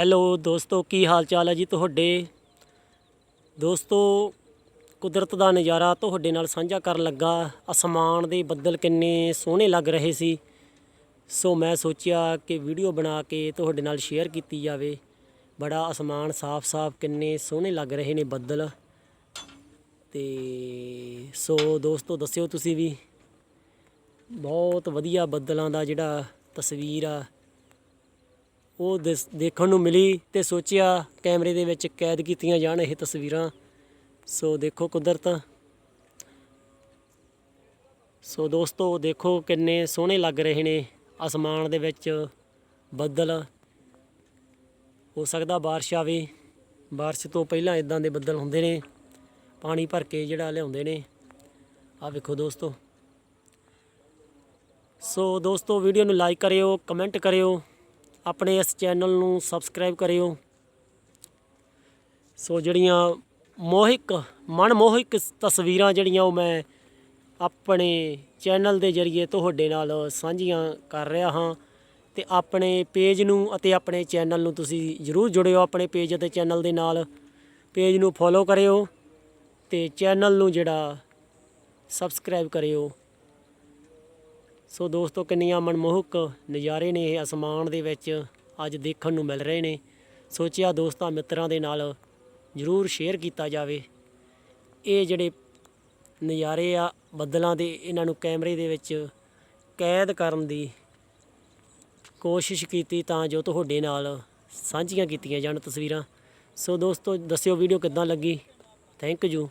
Hello ਦੋਸਤੋ, ਕੀ ਹਾਲ ਚਾਲ ਹੈ ਜੀ ਤੁਹਾਡੇ? ਦੋਸਤੋ, ਕੁਦਰਤ ਦਾ ਨਜ਼ਾਰਾ ਤੁਹਾਡੇ ਨਾਲ ਸਾਂਝਾ ਕਰਨ ਲੱਗਾ। ਅਸਮਾਨ ਦੇ ਬੱਦਲ ਕਿੰਨੇ ਸੋਹਣੇ ਲੱਗ ਰਹੇ ਸੀ। ਸੋ ਮੈਂ ਸੋਚਿਆ ਕਿ ਵੀਡੀਓ ਬਣਾ ਕੇ ਤੁਹਾਡੇ ਨਾਲ ਸ਼ੇਅਰ ਕੀਤੀ ਜਾਵੇ। ਬੜਾ ਅਸਮਾਨ ਸਾਫ਼-ਸਾਫ਼ ਕਿੰਨੇ ਸੋਹਣੇ ਲੱਗ ਰਹੇ ਨੇ ਬੱਦਲ। ਤੇ ਸੋ ਦੋਸਤੋ, ਦੱਸਿਓ ਤੁਸੀਂ ਵੀ। ਬਹੁਤ ਵਧੀਆ ਬੱਦਲਾਂ ਦਾ ਜਿਹੜਾ ਤਸਵੀਰ ਆ ਉਹ ਦਿਸ- ਦੇਖਣ ਨੂੰ ਮਿਲੀ ਤੇ ਸੋਚਿਆ ਕੈਮਰੇ ਦੇ ਵਿੱਚ ਕੈਦ ਕੀਤੀਆਂ ਜਾਣ ਇਹ ਤਸਵੀਰਾਂ। ਸੋ ਦੇਖੋ ਕੁਦਰਤ। ਸੋ ਦੋਸਤੋ, ਦੇਖੋ ਕਿੰਨੇ ਸੋਹਣੇ ਲੱਗ ਰਹੇ ਨੇ ਅਸਮਾਨ ਦੇ ਵਿੱਚ ਬੱਦਲ। ਹੋ ਸਕਦਾ ਬਾਰਿਸ਼ ਆਵੇ। ਬਾਰਿਸ਼ ਤੋਂ ਪਹਿਲਾਂ ਇਦਾਂ ਦੇ ਬੱਦਲ ਹੁੰਦੇ ਨੇ। ਪਾਣੀ ਭਰ ਕੇ ਜਿਹੜਾ ਲਿਆਉਂਦੇ ਨੇ। ਆਹ ਵੇਖੋ ਦੋਸਤੋ। ਸੋ ਦੋਸਤੋ, ਵੀਡੀਓ ਨੂੰ ਲਾਈਕ ਕਰਿਓ, ਕਮੈਂਟ ਕਰਿਓ। ਆਪਣੇ ਇਸ ਚੈਨਲ ਨੂੰ ਸਬਸਕ੍ਰਾਈਬ ਕਰਿਓ। ਸੋ ਜਿਹੜੀਆਂ ਮੋਹਿਕ, ਮਨਮੋਹਿਕ ਤਸਵੀਰਾਂ ਜਿਹੜੀਆਂ ਉਹ ਮੈਂ ਆਪਣੇ ਚੈਨਲ ਦੇ ਜ਼ਰੀਏ ਤੁਹਾਡੇ ਨਾਲ ਸਾਂਝੀਆਂ ਕਰ ਰਿਹਾ ਹਾਂ ਤੇ ਆਪਣੇ ਪੇਜ ਨੂੰ ਅਤੇ ਆਪਣੇ ਚੈਨਲ ਨੂੰ ਤੁਸੀਂ ਜਰੂਰ ਜੁੜਿਓ ਆਪਣੇ ਪੇਜ ਅਤੇ ਚੈਨਲ ਦੇ ਨਾਲ। ਪੇਜ ਨੂੰ ਫੋਲੋ ਕਰਿਓ ਤੇ ਚੈਨਲ ਨੂੰ ਜਿਹੜਾ ਸਬਸਕ੍ਰਾਈਬ ਕਰਿਓ। ਸੋ ਦੋਸਤੋ, ਕਿੰਨੀਆਂ ਮਨਮੋਹਕ ਨਜ਼ਾਰੇ ਨੇ ਇਹ ਅਸਮਾਨ ਦੇ ਵਿੱਚ ਅੱਜ ਦੇਖਣ ਨੂੰ ਮਿਲ ਰਹੇ ਨੇ। ਸੋਚਿਆ ਦੋਸਤਾਂ, ਮਿੱਤਰਾਂ ਦੇ ਨਾਲ ਜਰੂਰ ਸ਼ੇਅਰ ਕੀਤਾ ਜਾਵੇ। ਇਹ ਜਿਹੜੇ ਨਜ਼ਾਰੇ ਆ, ਬੱਦਲਾਂ ਦੇ, ਇਹਨਾਂ ਨੂੰ ਕੈਮਰੇ ਦੇ ਵਿੱਚ ਕੈਦ ਕਰਨ ਦੀ ਕੋਸ਼ਿਸ਼ ਕੀਤੀ ਤਾਂ ਜੋ ਤੁਹਾਡੇ ਨਾਲ ਸਾਂਝੀਆਂ ਕੀਤੀਆਂ ਜਾਣ ਤਸਵੀਰਾਂ। ਸੋ ਦੋਸਤੋ, ਦੱਸਿਓ ਵੀਡੀਓ ਕਿੱਦਾਂ ਲੱਗੀ? Thank you